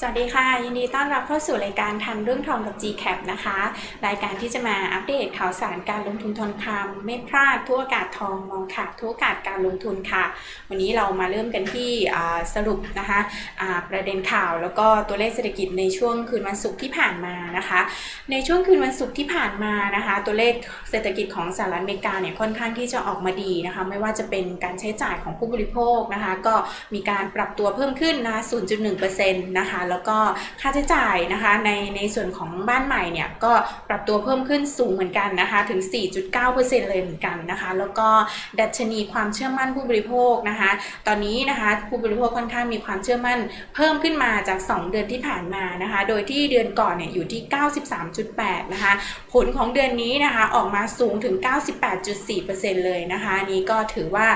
สวัสดีค่ะ ยินดีต้อนรับเข้าสู่รายการทันเรื่องทองกับ GCAP นะคะ รายการที่จะมาอัปเดตข่าวสารการลงทุนทองคำไม่พลาดทุกโอกาสทองมองค่ะทุกโอกาสการลงทุนค่ะ วันนี้เรามาเริ่มกันที่สรุปนะคะะประเด็นข่าวแล้วก็ตัวเลขเศรษฐกิจในช่วงคืนวันศุกร์ที่ผ่านมานะคะ ในช่วงคืนวันศุกร์ที่ผ่านมานะคะ ตัวเลขเศรษฐกิจของสหรัฐอเมริกาเนี่ยค่อนข้างที่จะออกมาดีนะคะ ไม่ว่าจะเป็นการใช้จ่ายของผู้บริโภคนะคะ ก็มีการปรับตัวเพิ่มขึ้นนะ0.1%นะคะแล้วก็ค่าใช้จ่ายนะคะในในส่วนของบ้านใหม่เนี่ยก็ปรับตัวเพิ่มขึ้นสูงเหมือนกันนะคะถึง 4.9%เลยเหมือนกันนะคะ แล้วก็ดัชนีความเชื่อมั่นผู้บริโภคนะคะ ตอนนี้นะคะผู้บริโภคค่อนข้างมีความเชื่อมั่นเพิ่มขึ้นมาจาก 2 เดือนที่ผ่านมานะคะ โดยที่เดือนก่อนเนี่ยอยู่ที่ 93.8 นะคะ ผลของเดือนนี้นะคะออกมาสูงถึง 98.4%เลยนะคะนี้ก็ถือว่า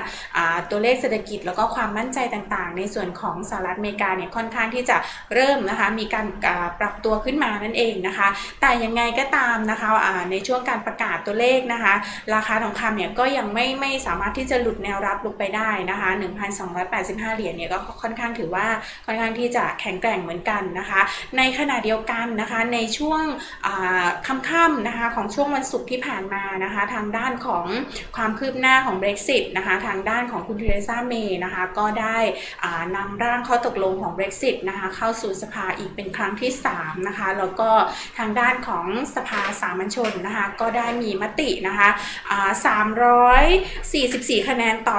ตัวเลขเศรษฐกิจแล้วก็ความมั่นใจต่างๆ ในส่วนของสหรัฐอเมริกาเนี่ยค่อนข้างที่จะเริ่มนะคะมีการปรับตัวขึ้นมานั่นเองนะคะ แต่ยังไงก็ตามนะคะในช่วงการประกาศตัวเลขนะคะ ราคาทองคำเนี่ยก็ยังไม่ไม่สามารถที่จะหลุดแนวรับลงไปได้นะคะ 1,285 เหรียญเนี่ยก็ค่อนข้างถือว่าค่อนข้างที่จะแข็งแกร่งเหมือนกันนะคะ ในขณะเดียวกันนะคะในช่วงค่ำๆนะคะของช่วงวันศุกร์ที่ผ่านมานะคะ ทางด้านของความคืบหน้าของ Brexit นะคะทางด้านของคุณเทเรซาเมย์นะคะก็ได้นำร่างข้อตกลงของ Brexit นะคะเข้าสู่สภาอีกเป็นครั้งที่3นะคะแล้วก็ทางด้านของสภาสามัญชนนะคะก็ได้มีมตินะคะ344 คะแนนต่อ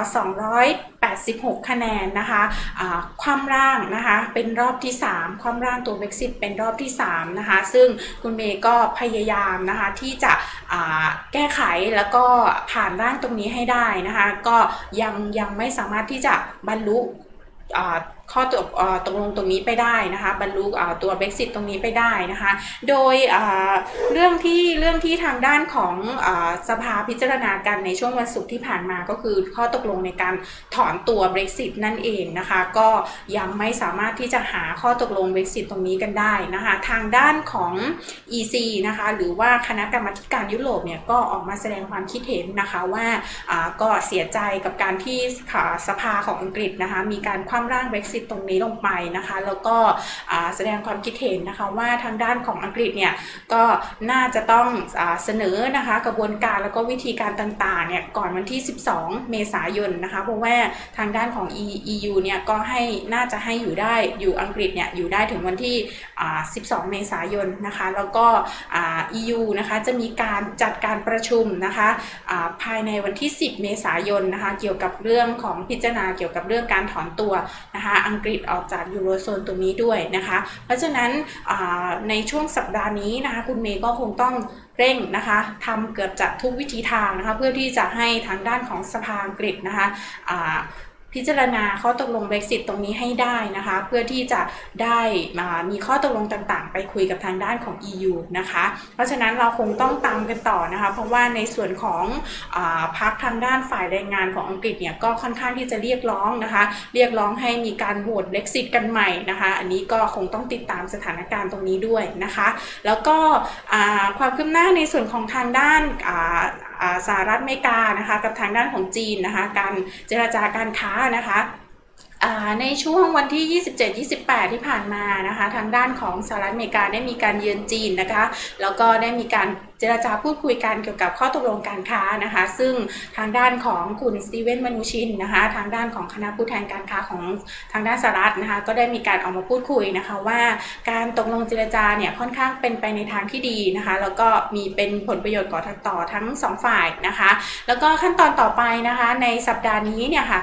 286 คะแนนนะคะความร่างนะคะเป็นรอบที่ 3 ความร่างตัว Brexit เป็นรอบที่3นะคะซึ่งคุณเมย์ก็พยายามนะคะที่จะแก้ไขแล้วก็ผ่านร่างตรงนี้ให้ได้นะคะก็ยังยังไม่สามารถที่จะบรรลุ ข้อตกตกลงตรงนี้ไปได้นะคะบรรลุตัว Brexit ตรงนี้ไปได้นะคะ โดยเรื่องที่เรื่องที่ทางด้านของสภาพิจารณากันในช่วงวันศุกร์ที่ผ่านมาก็คือข้อตกลงในการถอนตัว Brexit นั่นเองนะคะ ก็ยังไม่สามารถที่จะหาข้อตกลง Brexit ตรงนี้กันได้นะคะ ทางด้านของ EC นะคะหรือว่าคณะกรรมการยุโรปเนี่ยก็ออกมาแสดงความคิดเห็นนะคะว่าก็เสียใจกับการที่สภาของอังกฤษนะคะมีการคว่ำร่าง Brexit ตรงนี้ลงไปนะคะ แล้วก็แสดงความคิดเห็นนะคะว่าทางด้านของอังกฤษเนี่ยก็น่าจะต้องอเสนอนะคะกระบวนการแล้วก็วิธีการต่างๆเนี่ยก่อนวันที่ 12 เมษายนนะคะเพราะว่าทางด้านของ EU เนี่ยก็ให้น่าจะให้อยู่ได้อยู่อังกฤษเนี่ยอยู่ได้ถึงวันที่ 12 เมษายนนะคะแล้วก็ EU นะคะจะมีการจัดการประชุมนะคะภายในวันที่ 10 เมษายนนะคะเกี่ยวกับเรื่องของพิจารณาเกี่ยวกับเรื่องการถอนตัวนะคะอังกฤษออกจากยูโรโซนตรงนี้ด้วยนะคะ เพราะฉะนั้นในช่วงสัปดาห์นี้นะคะคุณเมย์ก็คงต้องเร่งนะคะทำเกือบจะทุกวิธีทางนะคะเพื่อที่จะให้ทางด้านของสภาอังกฤษนะคะ พิจารณาข้อตกลง Brexit ตรงนี้ให้ได้นะคะ เพื่อที่จะได้มีข้อตกลงต่างๆ ไปคุยกับทางด้านของ EU นะคะ เพราะฉะนั้นเราคงต้องตามกันต่อนะคะ เพราะว่าในส่วนของอพักทางด้านฝ่ายแรงงานของอังกฤษเนี่ยก็ค่อนข้างที่จะเรียกร้องนะคะ เรียกร้องให้มีการโหวต Brexit กันใหม่นะคะ อันนี้ก็คงต้องติดตามสถานการณ์ตรงนี้ด้วยนะคะ แล้วก็ความคืบหน้าในส่วนของทางด้าน สหรัฐอเมริกานะคะกับทางด้านของจีนนะคะการเจราจาการค้านะคะในช่วงวันที่ 27-28 ที่ผ่านมานะคะ ทางด้านของสหรัฐอเมริกาได้มีการเยือนจีนนะคะ แล้วก็ได้มีการ เจราจาพูดคุยกันเกี่ยวกับข้อตกลงการค้านะคะ ซึ่งทางด้านของคุณสตีเวนมานูชินนะคะ ทางด้านของคณะผู้แทนการค้าของทางด้านสหรัฐนะคะ ก็ได้มีการออกมาพูดคุยนะคะว่า การตกลงเจรจาเนี่ยค่อนข้างเป็นไปในทางที่ดีนะคะ แล้วก็มีเป็นผลประโยชน์ก่อต่อทั้ง 2 ฝ่ายนะคะ แล้วก็ขั้นตอนต่อไปนะคะในสัปดาห์นี้เนี่ยค่ะ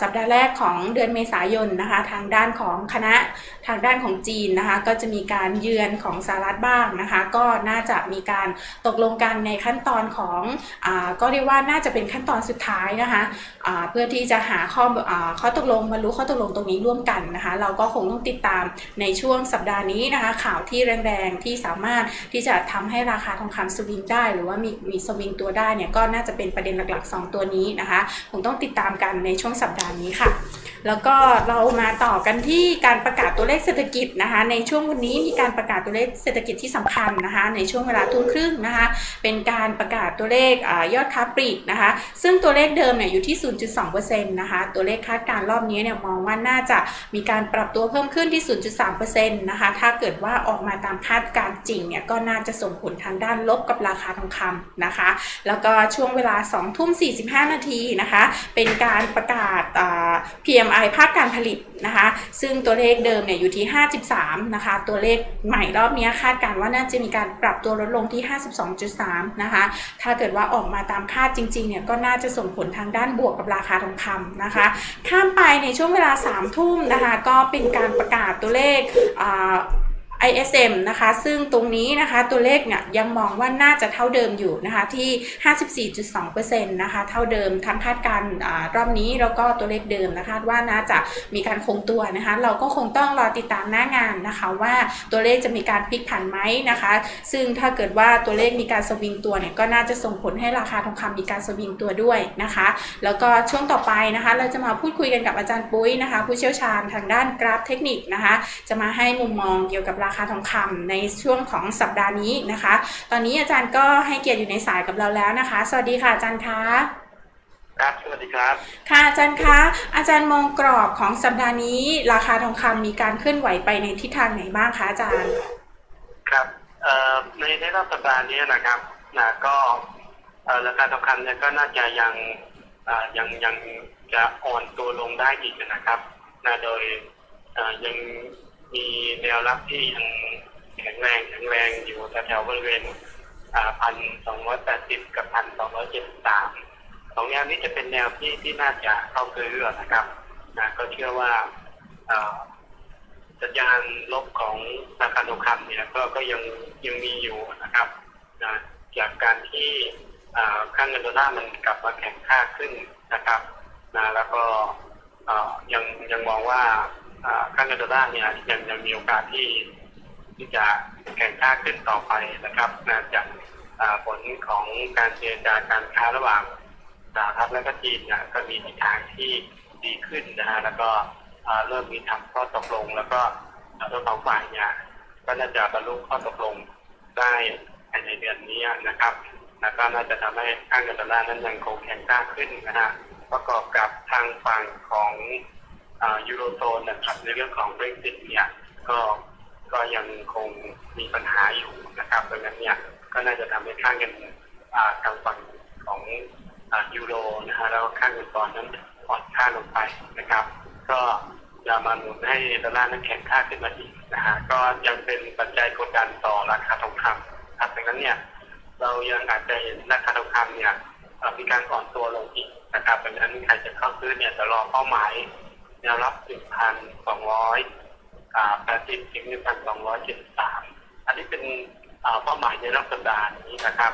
สัปดาห์แรกของเดือนเมษายนนะคะ ทางด้านของคณะทางด้านของจีนนะคะ ก็จะมีการเยือนของสหรัฐบ้างนะคะ ก็น่าจะมีการตกลงกันในขั้นตอนของอก็เรียกว่าน่าจะเป็นขั้นตอนสุดท้ายนะคะะเพื่อที่จะหาข้อข้อตกลงบรรลุข้อตกลงตรงนี้ร่วมกันนะคะเราก็คงต้องติดตามในช่วงสัปดาห์นี้นะคะข่าวที่แรงๆที่สามารถที่จะทำให้ราคาทองคำสวิงได้ หรือว่ามีมีสวิงตัวได้เนี่ยก็น่าจะเป็นประเด็นหลักๆ 2 ตัวนี้นะคะคงต้องติดตามกันในช่วงสัปดาห์นี้ค่ะ แล้วก็เรามาต่อกันที่การประกาศตัวเลขเศรษฐกิจนะคะ ในช่วงวันนี้มีการประกาศตัวเลขเศรษฐกิจที่สำคัญนะคะ ในช่วงเวลาทุ่มครึ่งนะคะ เป็นการประกาศตัวเลขอยอดค้าปลีกนะคะ ซึ่งตัวเลขเดิมเนี่ยอยู่ที่ 0.2%นะคะ ตัวเลขคาดการรอบนี้เนี่ยมองว่าน่าจะมีการปรับตัวเพิ่มขึ้นที่ 0.3%นะคะ ถ้าเกิดว่าออกมาตามคาดการจริงเนี่ยก็น่าจะส่งผลทางด้านลบกับราคาทองคำนะคะ แล้วก็ช่วงเวลา2ทุ่ม45 นาทีนะคะ เป็นการประกาศ PMI ภาคการผลิตนะคะ ซึ่งตัวเลขเดิมเนี่ยอยู่ที่ 53 นะคะ ตัวเลขใหม่รอบนี้คาดการว่าน่าจะมีการปรับตัวลดลงที่ 52.3 นะคะ ถ้าเกิดว่าออกมาตามคาดจริงๆ เนี่ยก็น่าจะส่งผลทางด้านบวกกับราคาทองคำนะคะ ข้ามไปในช่วงเวลา 3 ทุ่มนะคะ ก็เป็นการประกาศตัวเลข ISM นะคะ ซึ่งตรงนี้นะคะตัวเลขเนี่ยยังมองว่าน่าจะเท่าเดิมอยู่นะคะที่ 54.2%นะคะเท่าเดิมทั้งคาดการรอบนี้แล้วก็ตัวเลขเดิมนะคะว่าน่าจะมีการคงตัวนะคะ เราก็คงต้องรอติดตามหน้างานนะคะว่าตัวเลขจะมีการพลิกผันไหมนะคะ ซึ่งถ้าเกิดว่าตัวเลขมีการสวิงตัวเนี่ยก็น่าจะส่งผลให้ราคาทองคำมีการสวิงตัวด้วยนะคะ แล้วก็ช่วงต่อไปนะคะ เราจะมาพูดคุยกันกับอาจารย์ปุ้ยนะคะ ผู้เชี่ยวชาญทางด้านกราฟเทคนิคนะคะ จะมาให้มุมมองเกี่ยวกับราคาทองคำในช่วงของสัปดาห์นี้นะคะ ตอนนี้อาจารย์ก็ให้เกียรติอยู่ในสายกับเราแล้วนะคะ สวัสดีค่ะอาจารย์คะครับสวัสดีครับ ค่ะอาจารย์คะอาจารย์มองกรอบของสัปดาห์นี้ ราคาทองคำมีการเคลื่อนไหวไปในทิศทางไหนบ้างคะอาจารย์ ครับในในรอบสัปดาห์นี้นะครับนะก็ราคาทองคำเนี่ยก็น่าจะยังยังยังจะอ่อนตัวลงได้อีกนะครับนะโดยยัง มีแนวรับที่ยังแข็งแรงแข็งแรงอยู่แถวบริเวณพันสองร้อยแปดสิบกับพันสองร้อยเจ็ดสิบสามสองแนวนี้จะเป็นแนวที่ที่น่าจะเข้าซื้อนะครับนะก็เชื่อว่าสัญญาณลบของราคาทองคำเนี่ยก็ก็ยังยังมีอยู่นะครับนะจากการที่ค่างเงินดอลลาร์มันกลับมาแข็งค่าขึ้นนะครับนะแล้วก็ยังยังมองว่า ค่าเงินดอลลาร์เนี่ยยังยังมีโอกาสที่ที่จะแข่งค่าขึ้นต่อไปนะครับนะจากผลของการเจรจาการค้าระหว่างสหรัฐและก็จีนเนี่ยก็มีทิศทางที่ดีขึ้นนะฮะแล้วก็เริ่มมีทำข้อตกลง แล้วก็ทั้งสองฝ่ายเนี่ยก็น่าจะบรรลุข้อตกลงได้ภายในเดือนนี้นะครับแล้วก็น่าจะทำให้ค่าเงินดอลลาร์นั้นยังคงแข็งค่าขึ้นนะฮะประกอบกับทางฝั่งของ ยูโรโซนนะครับในเรื่องของเบรกซิตเนี่ยก็ก็ยังคงมีปัญหาอยู่นะครับดังนั้นเนี่ยก็น่าจะทำให้ค่าเงินทางฝั่งของยูโรนะฮะแล้วค่าเงินปอนด์นั้นอ่อนค่าลงไปนะครับ ก็จะมาหนุนให้ดอลลาร์นั้นแข็งค่าขึ้นมาอีกนะฮะก็ยังเป็นปัจจัยกดดันต่อราคาทองคำครับดังนั้นเนี่ยเรายังอาจจะเห็นราคาทองคำเนี่ยมีการอ่อนตัวลงอีกนะครับดังนั้นใครจะเข้าซื้อเนี่ยจะรอเป้าหมาย แนวรับ 1,280ถึง1,273 อันนี้เป็นเป้าหมายในรอบสัปดาห์นี้นะครับ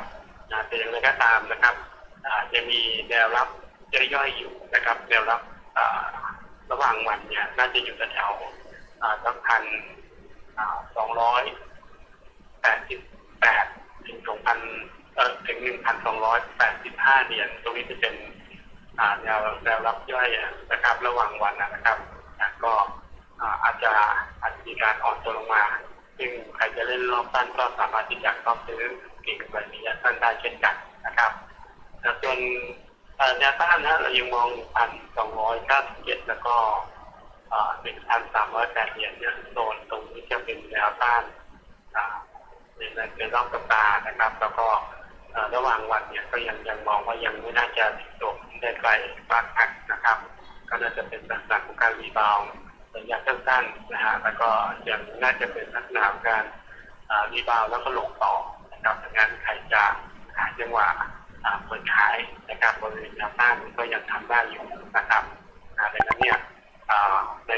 แต่อย่างไรก็ตามนะครับจะมีแนวรับย่อยๆอยู่นะครับ แนวรับระหว่างวันเนี่ยน่าจะอยู่แถวสักพันสองร้อยแปดสิบแปดถึงสองพันเออถึงหนึ่งพันสองร้อยแปดสิบห้าเหรียญตรงนี้จะเป็น ฐานแนวแนวรับย่อยนะครับ ระหว่างวันนะครับก็อาจจะอาจจะมีการอ่อนตัวลงมา ซึ่งใครจะเล่นรอบสั้นก็สามารถที่จะเข้าซื้อเก่งแบบนี้สั้นได้เช่นกันนะครับส่วนแนวต้านนะเรายังมองพันสองร้อยเก้าสิบเจ็ดแล้วก็หนึ่งพันสามร้อยแปดเหรียญเนี่ยโซนตรงนี้จะเป็นแนวต้านในในรอบสัปดาห์นะครับ แล้วก็ระหว่างวันเนี่ยก็ยังยังมองว่ายังไม่น่าจะจบ ได้ไกลมากนักนะครับ ก็น่าจะเป็นลักษณะของการรีบาวระยะสั้นๆนะฮะแล้วก็ยังน่าจะเป็นลักษณะของการรีบาวแล้วก็ลงต่อนะครับดังนั้นใครจะหาจังหวะเปิดขายนะครับบริเวณแนวต้านก็ยังทำได้อยู่นะครับดังนั้นเนี่ยใน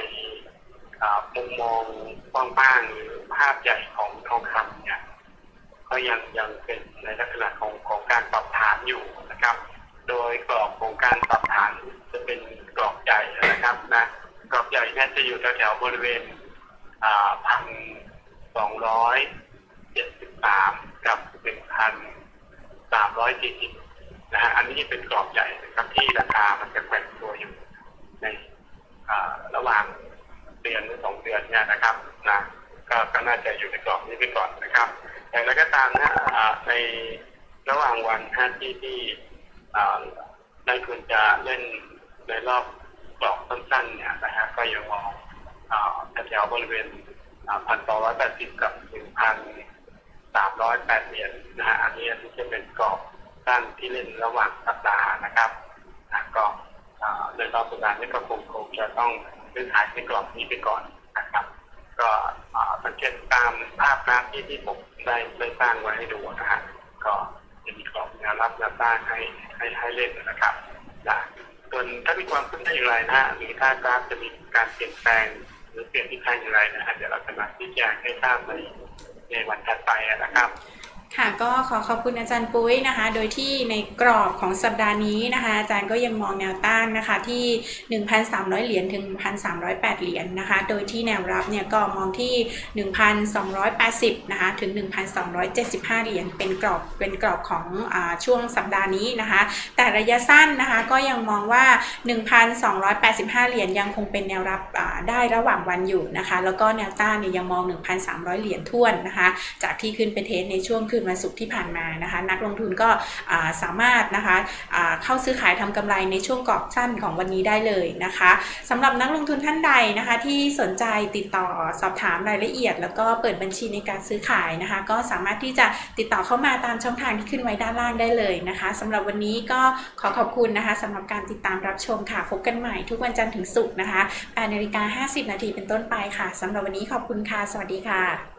มุมมองกว้างๆหรือภาพใหญ่ของทองคำเนี่ยก็ยังยังเป็นในลักษณะของของการปรับฐานอยู่นะครับ อยู่แถวๆบริเวณพันสองร้อยเจ็ดสิบสามกับหนึ่งพันสามร้อยสี่สิบนะฮะอันนี้เป็นกรอบใหญ่นะครับที่ราคามันจะแกว่งตัวอยู่ในระหว่างเดือนหรือสองเดือนเนี่ยนะครับนะก็ก็น่าจะอยู่ในกรอบนี้ไปก่อนนะครับแต่แล้วก็ตามนะในระหว่างวันฮะที่ที่อ่านักลงทุนจะเล่นในรอบกรอบสั้นๆเนี่ยนะฮะก็ยังมอง แถวบริเวณพันสองร้อยแปดสิบกับหนึ่งพันสามร้อยแปดเหรียญนะฮะอันนี้จะเป็นกรอบสั้นที่เล่นระหว่างสัปดาห์นะครับก็ในรอบสัปดาห์นี้ก็คงคงจะต้องซื้อขายในกรอบนี้ไปก่อนนะครับ ก็สังเกตตามภาพนะที่ที่ผมได้ได้สร้างไว้ให้ดูนะฮะก็จะมีกรอบแนวรับแนวต้านให้ให้ให้เล่นนะครับนะส่วนถ้ามีความคืบหน้าอย่างไรนะฮะหรือถ้ากราฟจะมีการเปลี่ยนแปลง รือเปลี่ยนทิศทางอย่างไรนะฮะเดี๋ยวเราจะมาชี้แจงให้ทราบในในวันถัดไปนะครับ ค่ะก็ขอขอบคุณอาจารย์ปุ้ยนะคะ โดยที่ในกรอบของสัปดาห์นี้นะคะ อาจารย์ก็ยังมองแนวต้านนะคะที่ 1,300 เหรียญถึง 1,308 เหรียญนะคะ โดยที่แนวรับเนี่ยก็มองที่ 1,280 นะคะถึง 1,275 เหรียญเป็นกรอบเป็นกรอบของอช่วงสัปดาห์นี้นะคะ แต่ระยะสั้นนะคะก็ยังมองว่า 1,285 เหรียญยังคงเป็นแนวรับได้ระหว่างวันอยู่นะคะ แล้วก็แนวต้านเนี่ยยังมอง 1,300 เหรียญท่วนนะคะ จากที่ขึ้นเป็นเทสในช่วงคนวันศุกร์ที่ผ่านมานะคะ นักลงทุนก็สามารถนะคะเข้าซื้อขายทำกำไรในช่วงกรอบสั้นของวันนี้ได้เลยนะคะสำหรับนักลงทุนท่านใดนะคะ ที่สนใจติดต่อสอบถามรายละเอียด แล้วก็เปิดบัญชีในการซื้อขายนะคะ ก็สามารถที่จะติดต่อเข้ามาตามช่องทางที่ขึ้นไว้ด้านล่างได้เลยนะคะสำหรับวันนี้ก็ขอขอบคุณนะคะสำหรับการติดตามรับชมค่ะพบกันใหม่ทุกวันจันทร์ถึงศุกร์นะคะ8นาฬิกา50 นาทีเป็นต้นไปค่ะสำหรับวันนี้ขอบคุณค่ะ สวัสดีค่ะ